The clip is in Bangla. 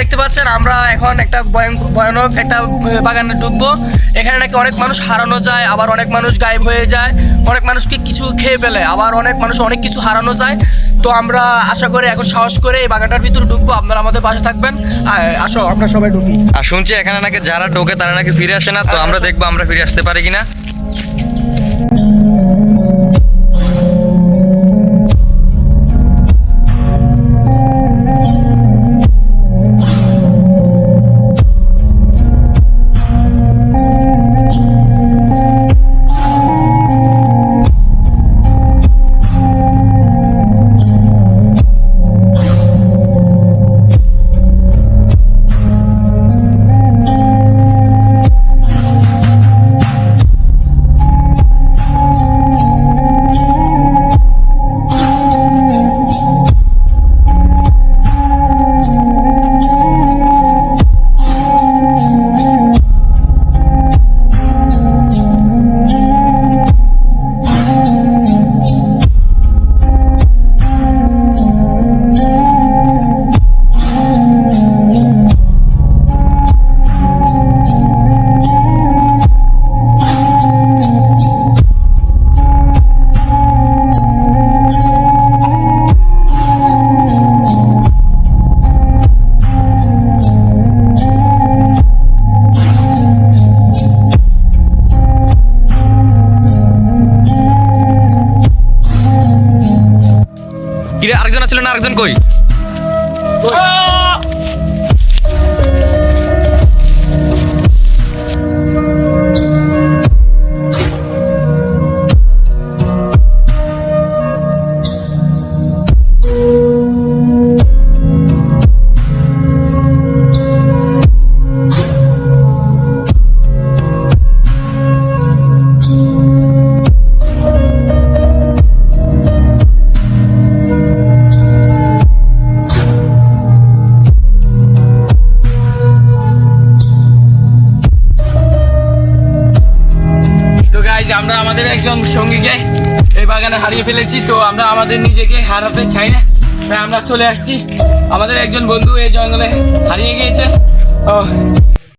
দেখতে পাচ্ছেন আমরা এখন একটা ভয়ানক একটা বাগানে ঢুকবো এখানে নাকি অনেক মানুষ হারানো যায় আবার অনেক মানুষ গায়েব হয়ে যায় অনেক মানুষকে কিছু খেয়ে ফেলে আবার অনেক মানুষ অনেক কিছু হারানো যায়। তো আমরা আশা করি এখন সাহস করে এই বাগানটার ভিতরে ঢুকবো আপনারা আমাদের পাশে থাকবেন। আসো আমরা সবাই ঢুকি আর শুনছি এখানে নাকি যারা ঢোকে তারা নাকি ফিরে আসে না। তো আমরা দেখব আমরা ফিরে আসতে পারি কিনা। কিরে আরেকজন আছিল না আরেকজন কই? আমরা আমাদের একজন সঙ্গীকে এই বাগানে হারিয়ে ফেলেছি, তো আমরা আমাদের নিজেকে হারাতে চাই না। তাই আমরা চলে আসছি। আমাদের একজন বন্ধু এই জঙ্গলে হারিয়ে গিয়েছে। ও